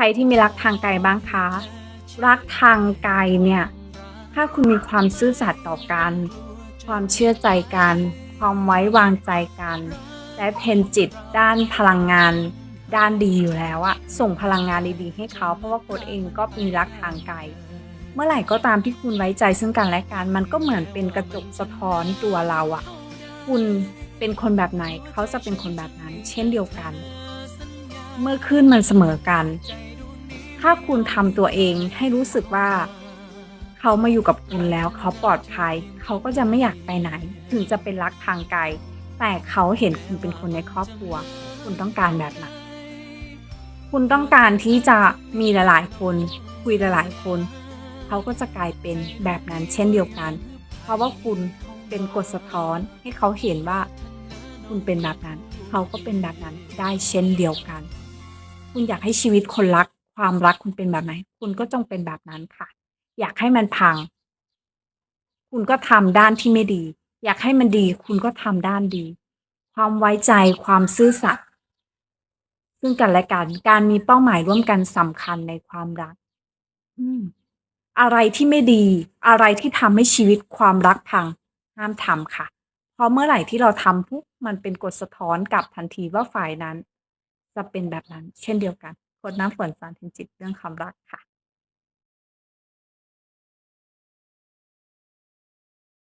รที่มีรักทางไกลบ้างคะ รักทางไกลเนี่ย ถ้าคุณมีความซื่อสัตย์ต่อกัน ความเชื่อใจกัน ความไว้วางใจกัน และเพนจิตด้านพลังงานด้านดีอยู่แล้วอะส่งพลังงานดีๆให้เขา เพราะว่าโค้ดเองก็มีรักทางไกล เมื่อไหร่ก็ตามที่คุณไว้ใจซึ่งกันและกัน มันก็เหมือนเป็นกระจกสะท้อนตัวเราอะคุณเป็นคนแบบไหนเขาจะเป็นคนแบบนั้น เช่นเดียวกัน เมื่อขึ้นมันเสมอกัน ถ้าคุณทำตัวเองให้รู้สึกว่า เขามาอยู่กับคุณแล้วเขาปลอดภัย เขาก็จะไม่อยากไปไหน ถึงจะเป็นรักทางไกล แต่เขาเห็นคุณเป็นคนในครอบครัว คุณต้องการแบบไหนคุณต้องการที่จะมีหลายๆ คน คุยหลายๆคน เขาก็จะกลายเป็นแบบนั้นเช่นเดียวกัน เพราะว่าคุณเป็นกฎสะท้อนให้เขาเห็นว่า คุณเป็นแบบนั้น เขาก็เป็นแบบนั้นได้เช่นเดียวกัน คุณอยากให้ชีวิตคนรัก ความรักคุณเป็นแบบไหน คุณก็จงเป็นแบบนั้นค่ะ อยากให้มันพัง คุณก็ทำด้านที่ไม่ดี อยากให้มันดี คุณก็ทำด้านดี ความไว้ใจความซื่อสัตย์ซึ่งกันและกัน การมีเป้าหมายร่วมกันสำคัญในความรัก อืม อะไรที่ไม่ดี อะไรที่ทำให้ชีวิตความรักพัง ห้ามทำค่ะ เพราะเมื่อไหร่ที่เราทำปุ๊บมันเป็นกฎสะท้อนกลับทันทีว่าฝ่ายนั้น จะเป็นแบบนั้น เช่นเดียวกัน กฎน้ำฝนสารทิงจิตเรื่องความรักค่ะ